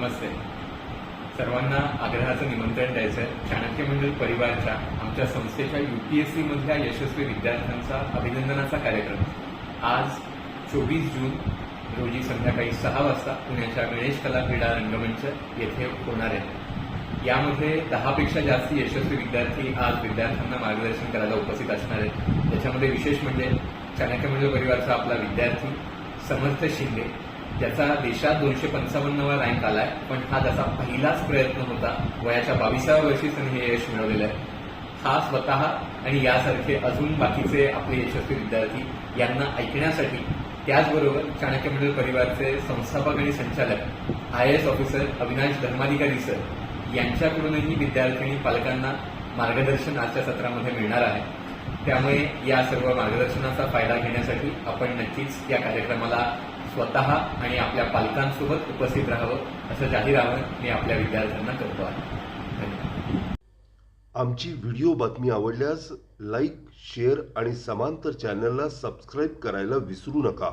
नमस्ते. सर्वांना आग्रहाचं निमंत्रण द्यायचं आहे चाणक्य मंडळ परिवारच्या आमच्या संस्थेच्या युपीएससी मधल्या यशस्वी विद्यार्थ्यांचा अभिनंदनाचा कार्यक्रम. आज चोवीस जून रोजी संध्याकाळी सहा वाजता पुण्याच्या गणेश कला क्रीडा रंगमंच येथे होणार आहे. यामध्ये दहापेक्षा जास्त यशस्वी विद्यार्थी आज विद्यार्थ्यांना मार्गदर्शन करायला उपस्थित असणार आहेत. त्याच्यामध्ये विशेष म्हणजे चाणक्य मंडळ परिवारचा आपला विद्यार्थी समर्थ शिंदे ज्याचा देशात दोनशे पंचावन्नवा रँक आलाय पण हा त्याचा पहिलाच प्रयत्न होता. वयाच्या बावीसाव्या वर्षी त्यांनी हे यश मिळवलेलं आहे. हा स्वतः आणि यासारखे अजून बाकीचे आपले यशस्वी विद्यार्थी यांना ऐकण्यासाठी त्याचबरोबर चाणक्य मंडळ परिवारचे संस्थापक आणि संचालक I S officer Avinash Dharmadhikari sir यांच्याकडूनही विद्यार्थी आणि पालकांना मार्गदर्शन आजच्या सत्रामध्ये मिळणार आहे. त्यामुळे या सर्व मार्गदर्शनाचा फायदा घेण्यासाठी आपण नक्कीच या कार्यक्रमाला स्वतः आणि आपल्या पालकांसोबत उपस्थित राहावं असं जाहीर आवाहन मी आपल्या विद्यार्थ्यांना करतो आहे. आमची व्हिडिओ बातमी आवडल्यास लाईक शेअर आणि समांतर चॅनलला सबस्क्राईब करायला विसरू नका.